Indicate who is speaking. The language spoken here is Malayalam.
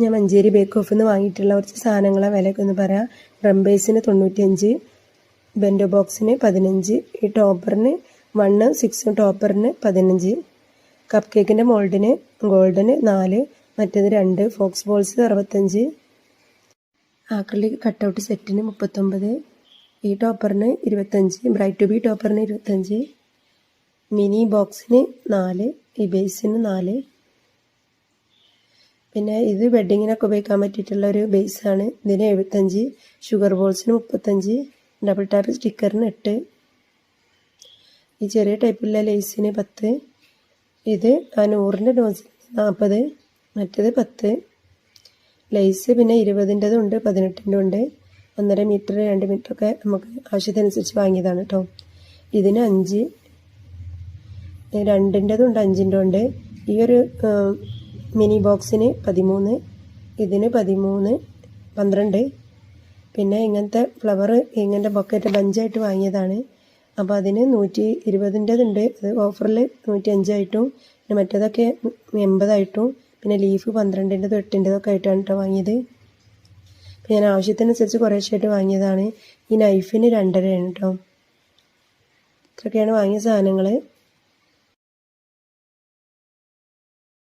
Speaker 1: ഞാൻ മഞ്ചേരി ബേക്ക് ഓഫിൽ നിന്ന് വാങ്ങിയിട്ടുള്ള കുറച്ച് സാധനങ്ങളെ വിലയൊക്കെ ഒന്ന് പറയാം റംബേഴ്സിന് തൊണ്ണൂറ്റിയഞ്ച് ബെൻഡോ ബോക്സിന് പതിനഞ്ച് ഈ ടോപ്പറിന് വണ്ണ് സിക്സ് ടോപ്പറിന് പതിനഞ്ച് കപ്പ് കേക്കിന്റെ മോൾഡിന് ഗോൾഡന് നാല് മറ്റേത് രണ്ട് ഫോക്സ് ബോൾസ് അറുപത്തഞ്ച് ആക്രിലിക് കട്ടൗട്ട് സെറ്റിന് മുപ്പത്തൊമ്പത് ഈ ടോപ്പറിന് ഇരുപത്തഞ്ച് ബ്രൈറ്റ് ടു ബി ടോപ്പറിന് ഇരുപത്തഞ്ച് മിനി ബോക്സിന് നാല് ഈ ബേസിന് നാല് പിന്നെ ഇത് വെഡ്ഡിങ്ങിനൊക്കെ ഉപയോഗിക്കാൻ പറ്റിയിട്ടുള്ള ഒരു ബേസാണ് ഇതിന് എഴുപത്തഞ്ച് ഷുഗർ ബോൾസിന് മുപ്പത്തഞ്ച് ഡബിൾ ടാപ്പ് സ്റ്റിക്കറിന് എട്ട്. ഈ ചെറിയ ടൈപ്പുള്ള ലേസിന് പത്ത്. ഇത് ആ നൂറിന്റെ ഡോസ് നാൽപ്പത് മറ്റേത് പത്ത്. ലേസ് പിന്നെ ഇരുപതിന്റെതും ഉണ്ട് പതിനെട്ടിന്റെ ഉണ്ട്. ഒന്നര മീറ്റർ രണ്ട് മീറ്റർ ഒക്കെ നമുക്ക് ആവശ്യത്തിനനുസരിച്ച് വാങ്ങിയതാണ് കേട്ടോ ഇതിന് അഞ്ച് രണ്ടിന്റെതും ഉണ്ട് അഞ്ചിന്റെ ഉണ്ട്. ഈ ഒരു മിനി ബോക്സിന് പതിമൂന്ന് ഇതിന് പതിമൂന്ന് പന്ത്രണ്ട്. പിന്നെ ഇങ്ങനത്തെ ഫ്ലവർ ഇങ്ങനത്തെ ബൊക്കറ്റ് ബഞ്ചായിട്ട് വാങ്ങിയതാണ്. അപ്പോൾ അതിന് നൂറ്റി ഇരുപതിന്റെതുണ്ട്. അത് ഓഫറിൽ നൂറ്റി അഞ്ചായിട്ടും പിന്നെ മറ്റേതൊക്കെ എൺപതായിട്ടും പിന്നെ ലീഫ് പന്ത്രണ്ടിന്റെതും എട്ടിന്റെതൊക്കെ ആയിട്ടാണ് കേട്ടോ വാങ്ങിയത്. ഞാൻ ആവശ്യത്തിനനുസരിച്ച് കുറേശ്ശായിട്ട് വാങ്ങിയതാണ്. ഈ നൈഫിന് രണ്ടരയാണ് കേട്ടോ ഇത്രയൊക്കെയാണ് വാങ്ങിയ സാധനങ്ങൾ